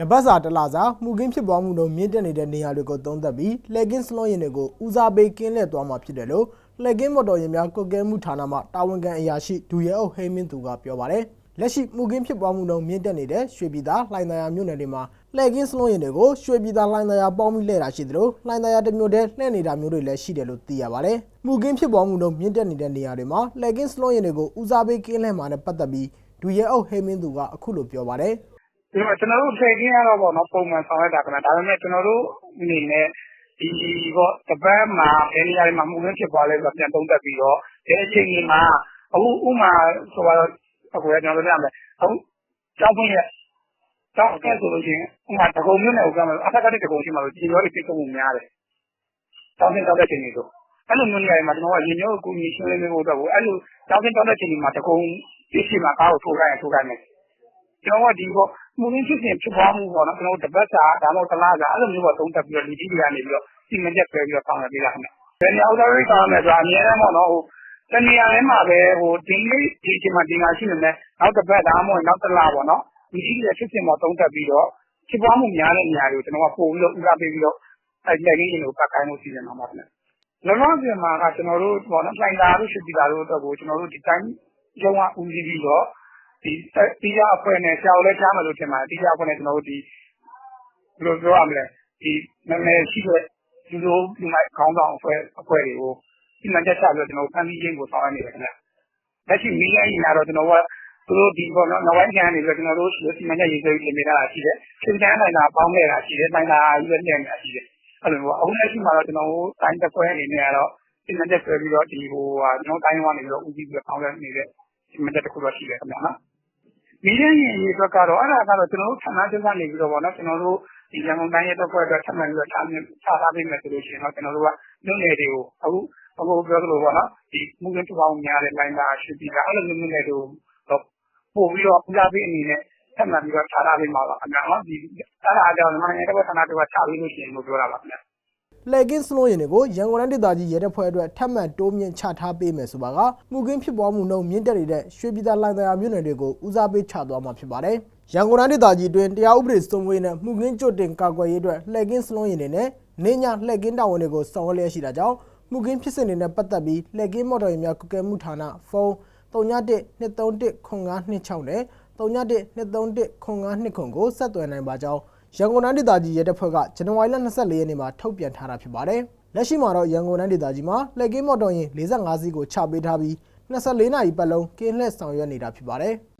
တပတ်စာတစ်လစာမှုကင်းဖြစ်ပွားမှုတို့မြင့်တက်နေတဲ့နေရာတွေကိုသုံးသပ်ပြီးလက်ကင်းစလွန်ရင်တွေကိုဦးစားပေးကင်းလှည့်သွားမှာဖြစ်တယ်လို့လက်ကင်းမော်တော်ယာဉ်များကွက်ကဲမှုဌာနမှတာဝန်ခံအရာရှိဒူရဲအုပ်ဟိမင်းသူကပြောပါတယ်လက်ရှိမှုကင်းဖြစ်ပွားမှုတို့မြင့်တက်နေတဲ့ရွှေပြည်သာလှိုင်သာယာမြို့နယ်တွေမှာလက်ကင်းစလွန်ရင်တွေကိုရွှေပြည်သာလှိုင်သာယာပေါင်းပြီးလှည့်တာရှိသလိုလှိုင်သာယာတစ်မျိုးတည်းလှည့်နေတာမျိုးတွေလည်းရှိတယ်လို့သိရပါတယ်မှုကင်းဖြစ်ပွားမှုတို့မြင့်တက်နေတဲ့နေရာတွေမှာလက်ကင်းစလွန်ရင်တွေကိုဦးစားပေးကင်းလှည့်မှာနဲ့ပတ်သက်ပြီးဒူရဲအုပ်ဟိမင်းသူကအခုလိုပြောပါတယ်ဒီတော့ ကျွန်တော်တို့ချိန်ချင်းရတော့ပေါ့နော်ပုံမှန်ဆောင်ရတာကလည်းဒါပေမဲ့ ကျွန်တော်တို့အနေနဲ့ဒီပေါ့တပတ်မှာ ဘယ်နေရာတွေမှာမှုရင်းဖြစ်သွားလဲဆိုတော့ပြန်သုံးသပ်ပြီးတော့ဒီအချိန်ကြီးမှာအခုဥမာဆိုတော့အခုလည်းကျွန်တော်တို့ပြောမယ်အခုကြောက်ဖွင့်ရကြောက်ခဲ့ဆိုလို့ရှိရင်ဥမာတကုံမျိုးနဲ့ဥက္ကမအထက်ကတကုံရှိမှလို့ဒီရောတွေပြည့်စုံမှုများတယ်တောင်းတင်တောင်းတဲ့ချိန်တွေဆို အဲ့လိုမျိုးနေရာတွေမှာ ကျွန်တော်ကရေမျိုးအကူအညီရှင်းလင်းပေးဖို့အတွက်ကိုအဲ့လိုတောင်းတင်တောင်းတဲ့ချိန်တွေမှာတကုံပြည့်ရှိမှကားကို ထိုးခိုင်းရင် ထိုးခိုင်းမယ် ကျွန်တော်က ဒီပေါ့မှုရင်းဖြစ်စဉ်ဖြစ်ပွားမှုပေါ့နော်ကျွန်တော်တပတ်စာ ဒါမှမဟုတ်တစ်လစာ အဲ့လိုမျိုးပေါ့သုံးသပ်ပြီးတော့ လူကြီးတွေကနေပြီးတော့ စီမံချက်ဆွဲပြီးတော့ ဆောင်ရွက်ပေးတာခင်ဗျ ဘယ်နေရာဥဒရိတ်ဆောင်ရမယ်ဆိုတာ အများအားပေါ့နော်ဟိုတနေရာထဲမှာပဲဟိုဒီနေ့ဒီချိန်မှာ ဒီမှာရှိနေမယ်နောက်တစ်ပတ် ဒါမှမဟုတ် နောက်တစ်လပေါ့နော် လူကြီးတွေဖြစ်စဉ်ပေါ့သုံးသပ်ပြီးတော့ ဖြစ်ပွားမှုများတဲ့နေရာတွေကို ကျွန်တော်ကပို့ပြီးတော့ဥစားပေးပြီးတော့အဲ့လက်ရင်းတွေကို ပတ်ခိုင်းလို့ စီစဉ်မှာပါခင်ဗျလောလောဆယ်မှာက ကျွန်တော်တို့ပေါ့နော်လိုင်သာတို့ရှိပြီလားတို့အတွက်ကို ကျွန်တော်တို့ဒီတိုင်းရုံးက ဦးစီးပြီးတော့ ဒီတီးရအဖွဲ့နဲ့ ဆရာတို့လည်း ကြားမယ်လို့ ထင်ပါတယ်တီးရအဖွဲ့နဲ့ကျွန်တော်တို့ဒီဘယ်လိုပြောရမလဲဒီနာမည်ရှိတဲ့ လူလိုလူမိုက်ခေါင်းဆောင်အဖွဲ့အဖွဲ့တွေကိုဒီမှချက်ချပြီးတော့ကျွန်တော်ဖန်ပြီးချင်းကိုဆောင်ရနေတယ်ခင်ဗျ လက်ရှိမီးလိုင်းညာတော့ကျွန်တော်ကသူတို့ဒီပေါ့နော်နောက်ပိုင်းကျန်နေပြီးတော့ ကျွန်တော်တို့ဒီမှချက်ရေးဆွဲပြင်နေတာရှိတယ်ချိန်တန်းနိုင်တာပေါင်းနေတာရှိတယ်နိုင်တာယူရနေတာရှိတယ်အဲ့လိုပေါ့အခုလက်ရှိမှာတော့ ကျွန်တော်တို့ တိုင်းတစ်ခွဲအနေနဲ့ကတော့ဒီမှချက်ဆွဲပြီးတော့ဒီဟိုဟာကျွန်တော်တိုင်းဝကနေပြီးတော့ဦးစီးပြီးတော့ပေါင်းရနေတဲ့ဒီမှချက်တစ်ခုတော့ ရှိတယ်ခင်ဗျနော် မီးလိုင်းရင်ရေးအတွက်ကတော့ အဲ့ဒါကတော့ ကျွန်တော်တို့ဌာနချုပ်ကနေပြီးတော့ပေါ့နော်ကျွန်တော်တို့ဒီရန်ကုန်တိုင်းရဲ့တော့ဖွဲ့အတွက်ဆက်မှန်ပြီးတော့ ချားချားထားပေးမယ်ဆိုလို့ရှိရင်တော့ ကျွန်တော်တို့က မြို့နယ်တွေကို အခုအခုပြောသလိုပေါ့နော်ဒီမှုရင်းထူအောင်များတဲ့လိုင်းသားရှိပြီးတာအဲ့လိုမျိုးမြို့နယ်တွေကိုတော့ပို့ပြီးတော့ ဦးစားပေးအနေနဲ့ဆက်မှန်ပြီးတော့ ချားထားပေးမှာပါအများနော်ဒီအဲ့ဒါကြောင့်မြန်မာနိုင်ငံတော့ဌာနချုပ်က ချားပေးလို့ရှိရင်လို့ ပြောတာပါခင်ဗျာ လက်ကင်းစလွန်ရင်တွေကိုရန်ကုန်တိုင်းဒေသကြီးရဲတပ်ဖွဲ့အတွက်ထပ်မံတိုးမြင့်ချထားပေးမယ်ဆိုပါကမှုကင်းဖြစ်ပွားမှုနှုန်းမြင့်တက်နေတဲ့ရွှေပြည်သာလိုင်သာယာမြို့နယ်တွေကိုဦးစားပေးချသွားမှာဖြစ်ပါတယ်။ရန်ကုန်တိုင်းဒေသကြီးအတွင်းတရားဥပဒေစိုးမိုးရေးနဲ့မှုကင်းကြွတင်ကာကွယ်ရေးအတွက်လက်ကင်းစလွန်ရင်တွေနဲ့နေညလက်ကင်းတာဝန်တွေကိုဆောင်ရွက်လျက်ရှိတာကြောင့်မှုကင်းဖြစ်စဉ်တွေနဲ့ပတ်သက်ပြီးလက်ကင်းမော်တော်ယာဉ်များကုကဲမှုဌာနဖုန်း391 231 0526နဲ့391 231 0529ကိုဆက်သွယ်နိုင်ပါကြောင်း ရန်ကုန်တိုင်းဒေသကြီးရဲတပ်ဖွဲ့ကဇန်နဝါရီလ24ရက်နေ့မှာထုတ်ပြန်ထားတာဖြစ်ပါတယ်။လက်ရှိမှာတော့ရန်ကုန်တိုင်းဒေသကြီးမှာလက်ကင်းမော်တော်ယာဉ်45စီးကိုချပေးထားပြီး24နာရီပတ်လုံးကင်းလှည့်ဆောင်ရွက်နေတာဖြစ်ပါတယ်။